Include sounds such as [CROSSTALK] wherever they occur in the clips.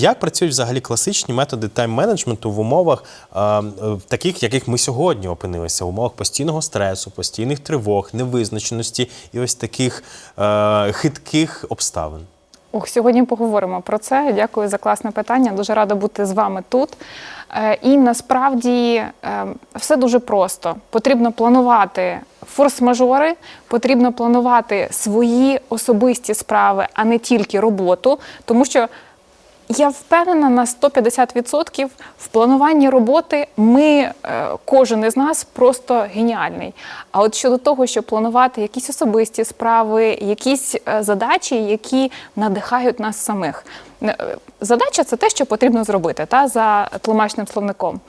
Як працюють взагалі класичні методи тайм-менеджменту в умовах, е, е, таких, яких ми сьогодні опинилися, в умовах постійного стресу, постійних тривог, невизначеності і ось таких е, хитких обставин? Ох, сьогодні поговоримо про це. Дякую за класне питання. Дуже рада бути з вами тут. Е, І насправді е, все дуже просто. Потрібно планувати форс-мажори, потрібно планувати свої особисті справи, а не тільки роботу, тому що. Я впевнена на 150% в плануванні роботи ми, е, кожен із нас просто геніальний. А от щодо того, щоб планувати якісь особисті справи, якісь е, задачі, які надихають нас самих. Е, Задача це те, що потрібно зробити та, за тлумачним словником.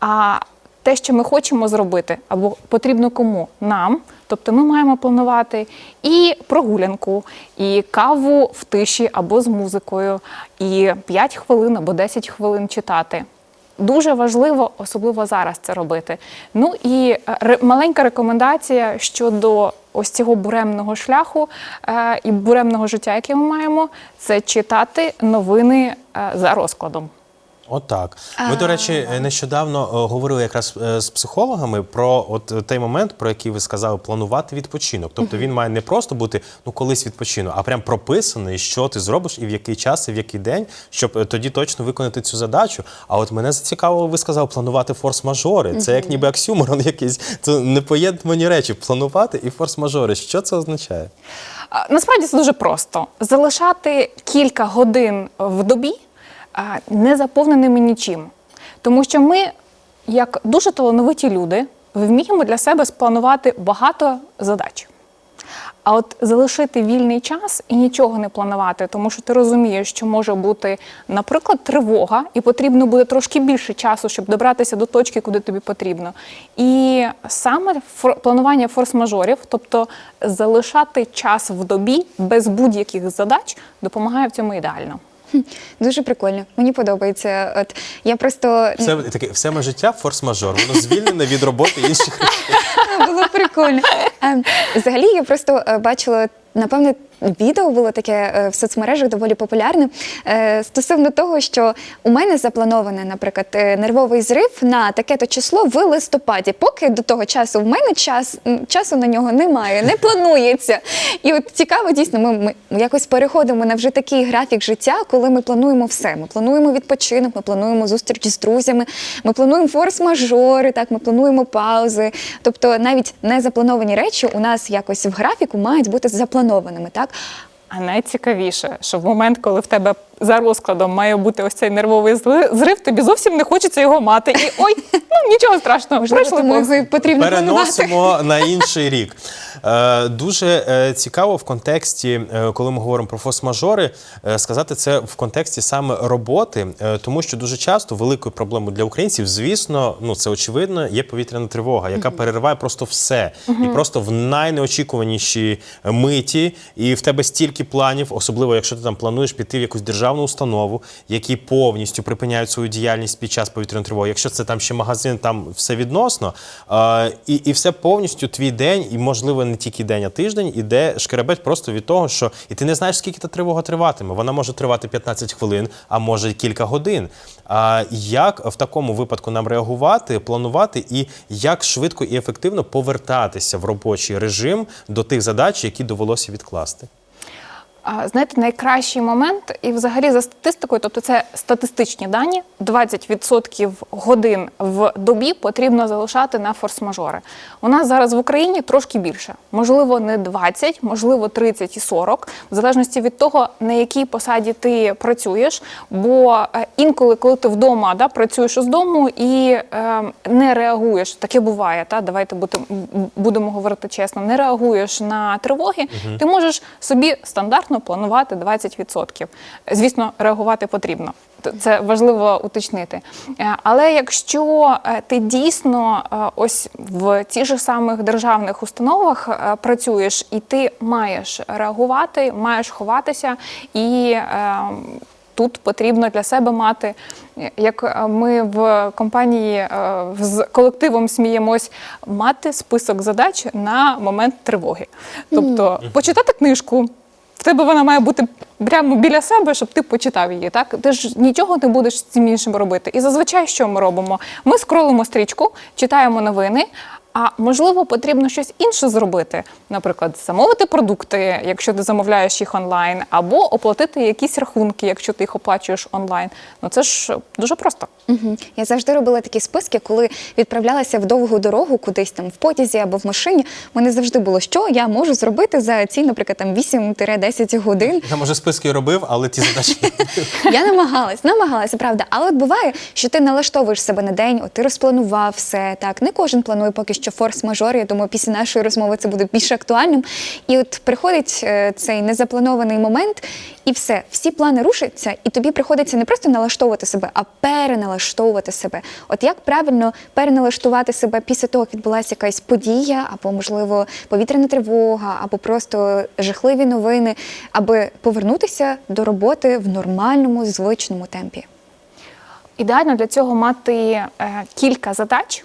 А те, що ми хочемо зробити, або потрібно кому нам. Тобто ми маємо планувати і прогулянку, і каву в тиші або з музикою, і 5 хвилин або 10 хвилин читати. Дуже важливо, особливо зараз це робити. Ну і е, маленька рекомендація щодо ось цього буремного шляху е, і буремного життя, яке ми маємо, це читати новини е, за розкладом. Отак. Ми, до речі, нещодавно е, говорили якраз е, з психологами про от е, той момент, про який ви сказали, планувати відпочинок. Тобто він має не просто бути ну колись відпочину, а прям прописаний, що ти зробиш і в який час, і в який день, щоб тоді точно виконати цю задачу. А от мене зацікавило, ви сказали, планувати форс-мажори. Це як ніби оксюморон якийсь. Це непоєднані речі. Планувати і форс-мажори. Що це означає? Насправді це дуже просто. Залишати кілька годин в добі не заповненими нічим. Тому що ми, як дуже талановиті люди, вміємо для себе спланувати багато задач. А от залишити вільний час і нічого не планувати, тому що ти розумієш, що може бути, наприклад, тривога, і потрібно буде трошки більше часу, щоб добратися до точки, куди тобі потрібно. І саме планування форс-мажорів, тобто залишати час в добі без будь-яких задач, допомагає в цьому ідеально. Дуже прикольно. Мені подобається. От я просто Все таке, все моє життя форс-мажор. Воно звільнене від роботи інших [LAUGHS] було прикольно. Ем, Взагалі, я просто е, бачила. Напевне, відео було таке е, в соцмережах доволі популярне е, стосовно того, що у мене заплановане, наприклад, е, нервовий зрив на таке-то число в листопаді. Поки до того часу в мене час часу на нього немає, не планується. І от цікаво, дійсно, ми, ми якось переходимо на вже такий графік життя, коли ми плануємо все. Ми плануємо відпочинок, ми плануємо зустріч з друзями, ми плануємо форс-мажори, так, ми плануємо паузи. Тобто навіть незаплановані речі у нас якось в графіку мають бути запланованими. Так? А найцікавіше, що в момент, коли в тебе за розкладом має бути ось цей нервовий зрив, тобі зовсім не хочеться його мати. І ой, ну нічого страшного, тому повз. його потрібно планувати. Переносимо [LAUGHS] на інший рік. Е, дуже е, цікаво в контексті, е, коли ми говоримо про форс-мажори, е, сказати це в контексті саме роботи, е, тому що дуже часто великою проблемою для українців, звісно, ну це очевидно, є повітряна тривога, яка перериває просто все. І просто в найнеочікуваніші миті, і в тебе стільки планів, особливо якщо ти там плануєш піти в якусь державну установу, які повністю припиняють свою діяльність під час повітряної тривоги. Якщо це там ще магазин, там все відносно. Е, і, і все повністю твій день, і можливо не тільки день, а тиждень, іде шкеребеть просто від того, що і ти не знаєш, скільки та тривога триватиме. Вона може тривати 15 хвилин, а може кілька годин. А як в такому випадку нам реагувати, планувати, і як швидко і ефективно повертатися в робочий режим до тих задач, які довелося відкласти? Знаєте, найкращий момент, і взагалі за статистикою, тобто це статистичні дані, 20% годин в добі потрібно залишати на форс-мажори. У нас зараз в Україні трошки більше. Можливо, не 20, можливо, 30 і 40, в залежності від того, на якій посаді ти працюєш. Бо е, інколи, коли ти вдома да, працюєш із дому і е, не реагуєш, таке буває, та, давайте будемо, будемо говорити чесно, не реагуєш на тривоги, ти можеш собі стандартно планувати 20%. Звісно, реагувати потрібно. Це важливо уточнити. Е, Але якщо е, ти дійсно е, ось в ті ж самих державних установах працюєш, і ти маєш реагувати, маєш ховатися і. е, Тут потрібно для себе мати, як ми в компанії з колективом сміємось, мати список задач на момент тривоги. Тобто почитати книжку, в тебе вона має бути прямо біля себе, щоб ти почитав її. Так ти ж нічого не будеш з цим іншим робити. І зазвичай що ми робимо? Ми скролимо стрічку, читаємо новини. А можливо, потрібно щось інше зробити, наприклад, замовити продукти, якщо ти замовляєш їх онлайн, або оплатити якісь рахунки, якщо ти їх оплачуєш онлайн. Ну це ж дуже просто. Мгм. Я завжди робила такі списки, коли відправлялася в довгу дорогу кудись там в потязі або в машині. У мене завжди було, що я можу зробити за ці, наприклад, там 8-10 годин. Я може списки робив, але ті задачі. [LAUGHS] Я намагалась, намагалася, правда. Але от буває, що ти налаштовуєш себе на день, от ти розпланував все. Так, не кожен планує поки що форс-мажор. Я думаю, після нашої розмови це буде більш актуальним. І от приходить е, цей незапланований момент, і все, всі плани рушаться, і тобі приходиться не просто налаштовувати себе, а переналаштовувати себе. От як правильно переналаштувати себе після того, як відбулася якась подія, або можливо повітряна тривога, або просто жахливі новини, аби повернутися до роботи в нормальному звичному темпі. Ідеально для цього мати е, кілька задач,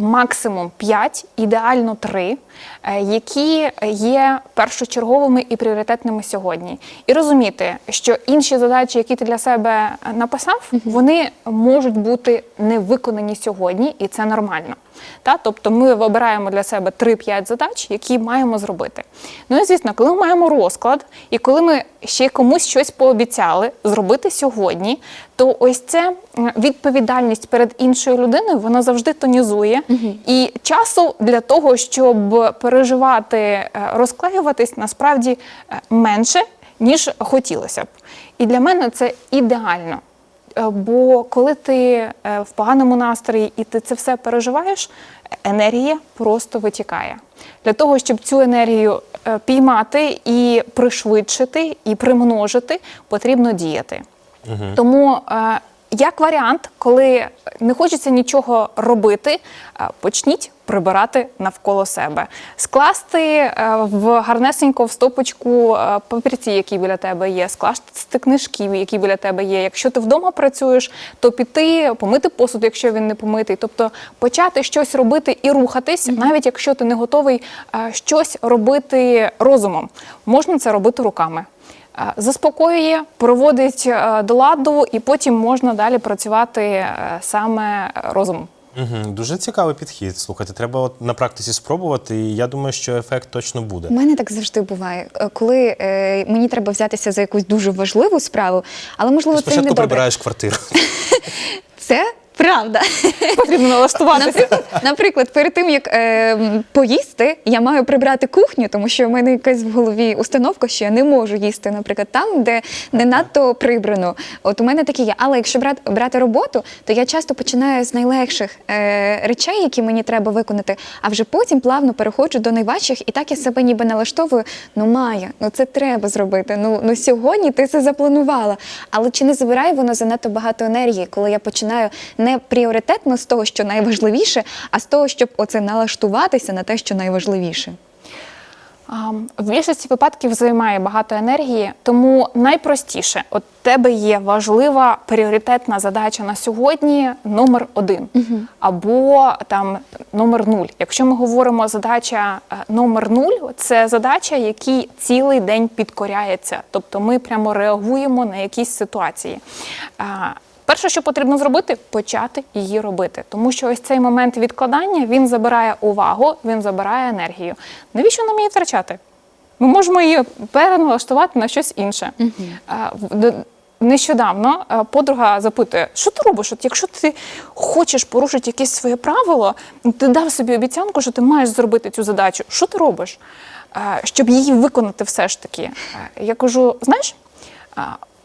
максимум 5, ідеально 3, е, які є першочерговими і пріоритетними сьогодні. І розуміти, що інші задачі, які ти для себе написав, вони можуть бути не виконані сьогодні, і це нормально. Та? Тобто ми вибираємо для себе 3-5 задач, які маємо зробити. Ну і звісно, коли ми маємо розклад, і коли ми ще комусь щось пообіцяли зробити сьогодні, то ось це відповідальність перед іншою людиною вона завжди тонізує. І часу для того, щоб переживати, е, розклеюватись, насправді е, менше, ніж хотілося б. І для мене це ідеально. Е, Бо коли ти е, в поганому настрої і ти це все переживаєш, енергія просто витікає. Для того, щоб цю енергію е, піймати і пришвидшити, і примножити, потрібно діяти. Тому, е, як варіант, коли не хочеться нічого робити, почніть прибирати навколо себе, скласти е, в гарнесенько в стопочку е, папірці, які біля тебе є, скласти книжки, які біля тебе є. Якщо ти вдома працюєш, то піти помити посуд, якщо він не помитий. Тобто почати щось робити і рухатись, навіть якщо ти не готовий е, щось робити розумом, можна це робити руками. Е, Заспокоює, проводить е, до ладу, і потім можна далі працювати е, саме розумом. Мгм, Дуже цікавий підхід. Слухайте, треба от на практиці спробувати, і я думаю, що ефект точно буде. У мене так завжди буває, коли е, мені треба взятися за якусь дуже важливу справу, але можливо це і не Спочатку добре. прибираєш квартиру. [LAUGHS] Це правда. Потрібно налаштуватися. Наприклад, наприклад, перед тим як е, поїсти, я маю прибрати кухню, тому що в мене якась в голові установка, що я не можу їсти, наприклад, там, де не надто прибрано. От у мене такі є. Але якщо брати, брати роботу, то я часто починаю з найлегших е, речей, які мені треба виконати, а вже потім плавно переходжу до найважчих, і так я себе ніби налаштовую. Ну, Майя, ну це треба зробити. Ну, ну сьогодні ти це запланувала. Але чи не забирає воно занадто багато енергії, коли я починаю не пріоритетно з того, що найважливіше, а з того, щоб оце налаштуватися на те, що найважливіше. В більшості випадків займає багато енергії, тому найпростіше, от тебе є важлива пріоритетна задача на сьогодні номер один або там номер нуль. Якщо ми говоримо задача е, номер нуль, це задача, якій цілий день підкоряється. Тобто ми прямо реагуємо на якісь ситуації. Перше, що потрібно зробити, почати її робити, тому що ось цей момент відкладання він забирає увагу, він забирає енергію. Навіщо нам її втрачати? Ми можемо її переналаштувати на щось інше. Нещодавно подруга запитує, що ти робиш? От якщо ти хочеш порушити якесь своє правило, ти дав собі обіцянку, що ти маєш зробити цю задачу. Що ти робиш, щоб її виконати все ж таки? Я кажу: знаєш,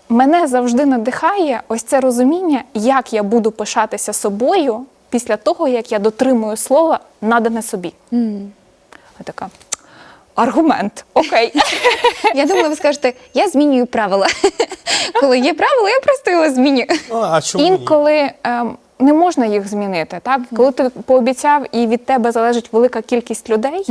Мене завжди надихає ось це розуміння, як я буду пишатися собою після того, як я дотримую слова надане собі. Я така. Аргумент. Окей. Я думала, ви скажете, я змінюю правила. Коли є правила, я просто його змінюю. А чому? Інколи ем, не можна їх змінити. Так? Коли ти пообіцяв і від тебе залежить велика кількість людей,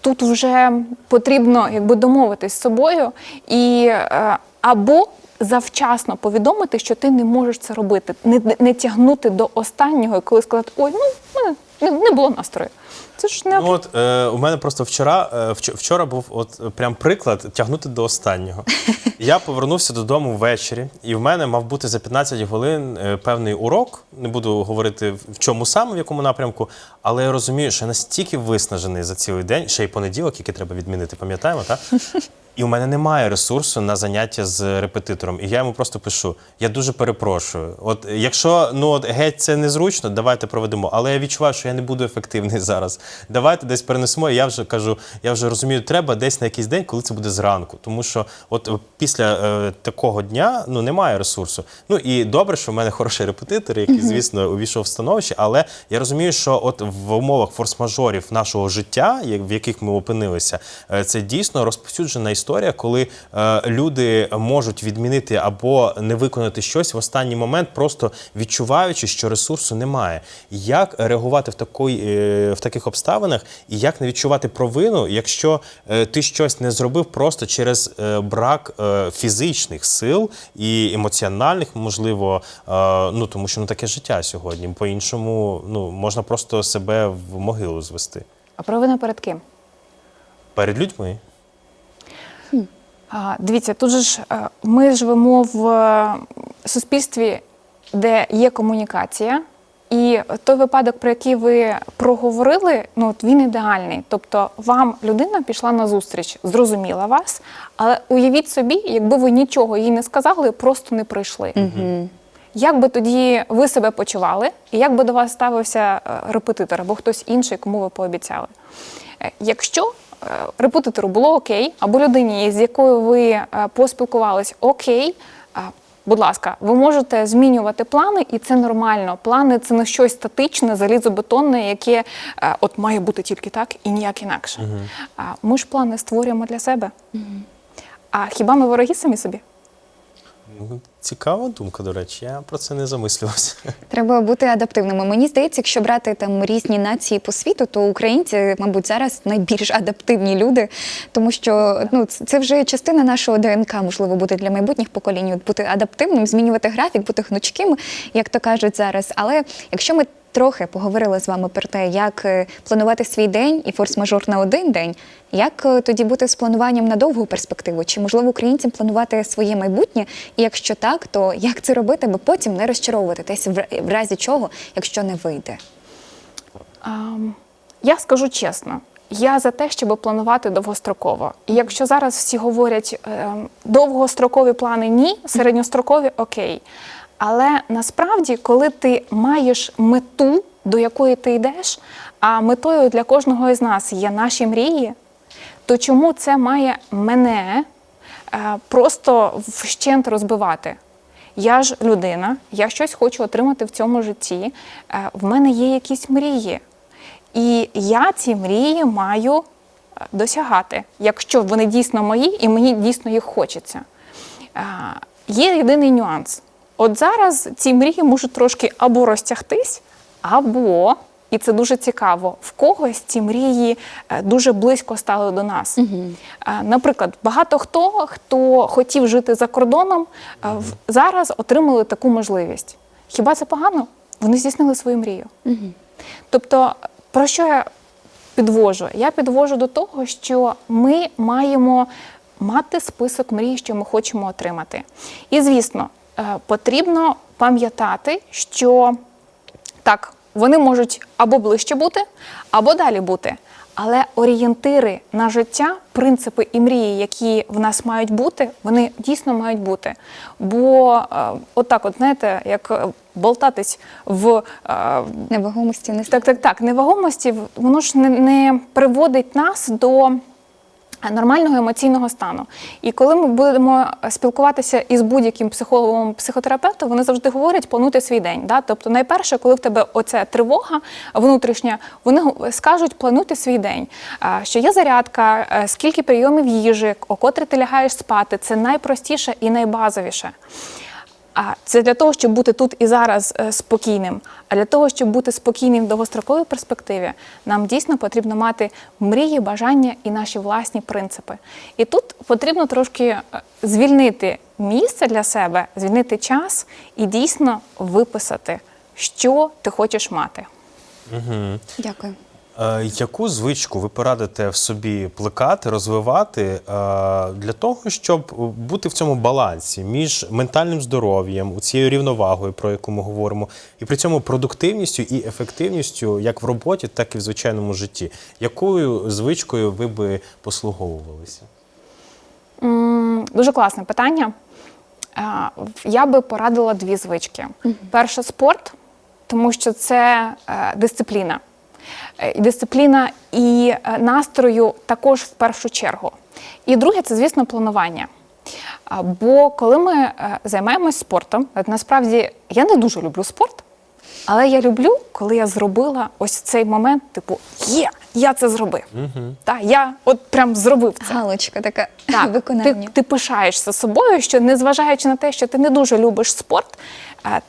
тут вже потрібно якби домовитись з собою і е, або завчасно повідомити, що ти не можеш це робити, не, не тягнути до останнього, і коли сказати, ой, ну мене не, не було настрою. Це ж не Ну, от е, у мене просто вчора, е, вчора був от прям приклад тягнути до останнього. [LAUGHS] Я повернувся додому ввечері, і в мене мав бути за 15 хвилин е, певний урок. Не буду говорити в чому саме, в якому напрямку, але я розумію, що я настільки виснажений за цілий день, ще й понеділок, який треба відмінити, пам'ятаємо, так? [LAUGHS] І у мене немає ресурсу на заняття з репетитором. І я йому просто пишу: я дуже перепрошую. От якщо ну от геть це незручно, давайте проведемо. Але я відчуваю, що я не буду ефективний [LAUGHS] зараз. Давайте десь перенесемо. І я вже кажу, я вже розумію, треба десь на якийсь день, коли це буде зранку. Тому що от після е, такого дня ну немає ресурсу. Ну і добре, що в мене хороший репетитор, який, звісно, увійшов в становище. Але я розумію, що от в умовах форс-мажорів нашого життя, в яких ми опинилися, е, це дійсно розповсюджена історія, коли е, люди можуть відмінити або не виконати щось в останній момент, просто відчуваючи, що ресурсу немає. Як реагувати в такої, е, в таких обставинах, і як не відчувати провину, якщо е, ти щось не зробив просто через е, брак е, фізичних сил і емоціональних, можливо, е, ну тому що ну таке життя сьогодні. По-іншому ну можна просто себе в могилу звести А провина перед ким? перед людьми. А, Дивіться, тут же ж е, ми живемо в е, суспільстві, де є комунікація, і той випадок, про який ви проговорили, ну от він ідеальний. Тобто, вам людина пішла на зустріч, зрозуміла вас, але уявіть собі, якби ви нічого їй не сказали, просто не прийшли. Як би тоді ви себе почували, і як би до вас ставився е, репетитор або хтось інший, кому ви пообіцяли? Якщо репетитору було окей, або людині, з якою ви е, поспілкувались окей, е, будь ласка, ви можете змінювати плани, і це нормально. Плани це не щось статичне, залізобетонне, яке е, от має бути тільки так і ніяк інакше. Угу. Ми ж плани створюємо для себе. А хіба ми вороги самі собі? Ну, Цікава думка, до речі. Я про це не замислювався. Треба бути адаптивними. Мені здається, якщо брати там різні нації по світу, то українці, мабуть, зараз найбільш адаптивні люди, тому що ну це вже частина нашого ДНК, можливо, буде для майбутніх поколінь. Бути адаптивним, змінювати графік, бути гнучким, як то кажуть зараз. Але якщо ми трохи поговорили з вами про те, як е, планувати свій день і форс-мажор на один день, як е, тоді бути з плануванням на довгу перспективу? Чи можливо українцям планувати своє майбутнє? І якщо так, то як це робити, аби потім не розчаровувати десь в разі чого, якщо не вийде? Я скажу чесно, я за те, щоб планувати довгостроково. І якщо зараз всі говорять ем, довгострокові плани ні, середньострокові окей. Але насправді, коли ти маєш мету, до якої ти йдеш, а метою для кожного із нас є наші мрії, то чому це має мене е, просто вщент розбивати? Я ж людина, я щось хочу отримати в цьому житті. е, В мене є якісь мрії. І я ці мрії маю е, досягати, якщо вони дійсно мої і мені дійсно їх хочеться. Є єдиний нюанс. От зараз ці мрії можуть трошки або розтягтись, або, і це дуже цікаво, в когось ці мрії е, дуже близько стали до нас. Е, Наприклад, багато хто, хто хотів жити за кордоном, е, зараз отримали таку можливість. Хіба це погано? Вони здійснили свою мрію. Тобто, про що я підвожу? Я підвожу до того, що ми маємо мати список мрій, що ми хочемо отримати. І, звісно, потрібно пам'ятати, що так, вони можуть або ближче бути, або далі бути. Але орієнтири на життя, принципи і мрії, які в нас мають бути, вони дійсно мають бути. Бо е, отак, от знаєте, як е, болтатись в е, Невагомості не так, так, так, невагомості, воно ж не, не приводить нас до нормального емоційного стану. І коли ми будемо спілкуватися із будь-яким психологом, психотерапевтом, вони завжди говорять планути свій день. Да? Тобто, найперше, коли в тебе оця тривога внутрішня, вони скажуть планути свій день. Що є зарядка, е, скільки прийомів їжі, о котрі ти лягаєш спати, це найпростіше і найбазовіше. А це для того, щоб бути тут і зараз е, спокійним. А для того, щоб бути спокійним в довгостроковій перспективі, нам дійсно потрібно мати мрії, бажання і наші власні принципи. І тут потрібно трошки е, звільнити місце для себе, звільнити час і дійсно виписати, що ти хочеш мати. Дякую. Е, Яку звичку ви порадите в собі плекати, розвивати е, для того, щоб бути в цьому балансі між ментальним здоров'ям, цією рівновагою, про яку ми говоримо, і при цьому продуктивністю і ефективністю як в роботі, так і в звичайному житті? Якою звичкою ви би послуговувалися? Дуже класне питання. Е, Я би порадила дві звички. Перше спорт, тому що це дисципліна. Е, і Дисципліна і е, настрою також в першу чергу. І друге, це, звісно, планування. Бо коли ми е, займаємось спортом, насправді я не дуже люблю спорт, але я люблю, коли я зробила ось цей момент, типу, є, я це зробив. Та, я от прям зробив це. Галочка така Так, [LAUGHS] виконання. ти, ти пишаєшся собою, що незважаючи на те, що ти не дуже любиш спорт,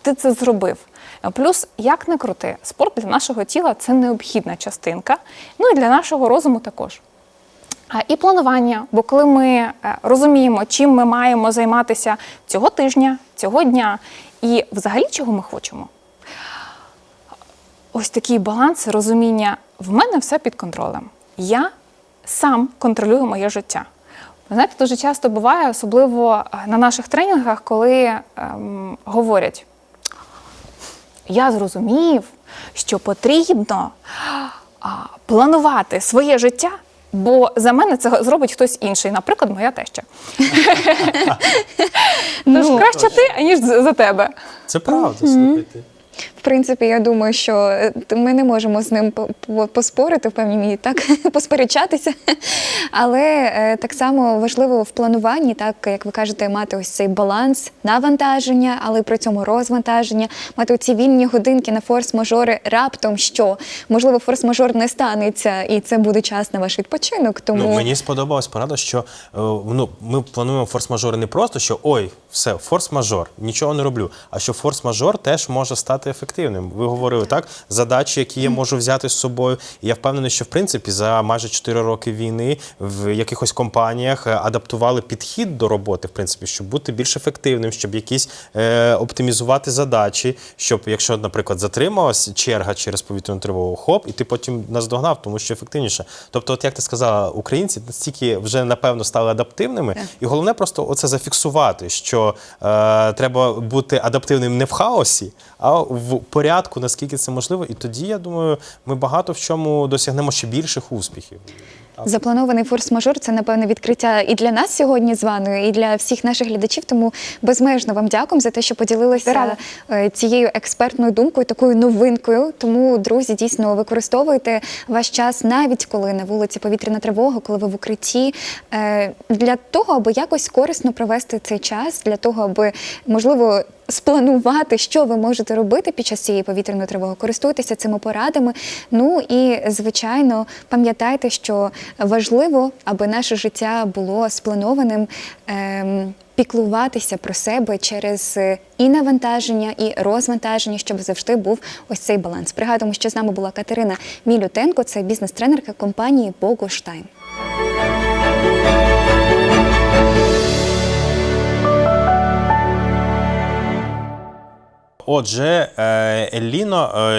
ти це зробив. Плюс, як не крути, спорт для нашого тіла це необхідна частинка, ну і для нашого розуму також. І планування, бо коли ми е, розуміємо, чим ми маємо займатися цього тижня, цього дня, і взагалі чого ми хочемо, ось такий баланс, розуміння, в мене все під контролем. Я сам контролюю моє життя. Знаєте, дуже часто буває, особливо е, на наших тренінгах, коли ем, говорять: я зрозумів, що потрібно а, планувати своє життя, бо за мене це зробить хтось інший, наприклад, моя теща. [LAUGHS] Тож краще ти, аніж за за тебе. Це правда, слухайте. В принципі, я думаю, що е, ми не можемо з ним по- по- поспорити в певній мірі, так [LAUGHS] посперечатися. Але е, так само важливо в плануванні, так як ви кажете, мати ось цей баланс навантаження, але при цьому розвантаження, мати ці вільні годинки на форс-мажори раптом, що можливо форс-мажор не станеться, і це буде час на ваш відпочинок. Тому Ну, мені сподобалась порада, що е, ну, ми плануємо форс-мажори не просто, що ой, все, форс-мажор, нічого не роблю. А що форс-мажор теж може стати ефективним. Ви говорили так, задачі, які я можу взяти з собою. І я впевнений, що в принципі за майже 4 роки війни в якихось компаніях е, адаптували підхід до роботи, в принципі, щоб бути більш ефективним, щоб якісь е, оптимізувати задачі, щоб, якщо, наприклад, затрималась черга через повітряну тривогу, хоп, і ти потім наздогнав, тому що ефективніше. Тобто, от як ти сказала, українці настільки вже напевно стали адаптивними, і головне просто оце зафіксувати, що е, треба бути адаптивним не в хаосі, а в порядку, наскільки це можливо. І тоді я думаю, ми багато в чому досягнемо ще більших успіхів. Запланований форс-мажор це напевно відкриття і для нас сьогодні з вами, і для всіх наших глядачів. Тому безмежно вам дякуємо за те, що поділилися Рада. е, цією експертною думкою, такою новинкою. Тому, друзі, дійсно використовуйте ваш час, навіть коли на вулиці повітряна тривога, коли ви в укритті, е, для того, аби якось корисно провести цей час, для того, аби можливо. Спланувати, що ви можете робити під час цієї повітряної тривоги, користуйтеся цими порадами. Ну і звичайно, пам'ятайте, що важливо, аби наше життя було спланованим. Ем, Піклуватися про себе через е, і навантаження, і розвантаження, щоб завжди був ось цей баланс. Пригадуємо, що з нами була Катерина Мілютенко, це бізнес-тренерка компанії Богуштайм. Отже, е, Еліно, е,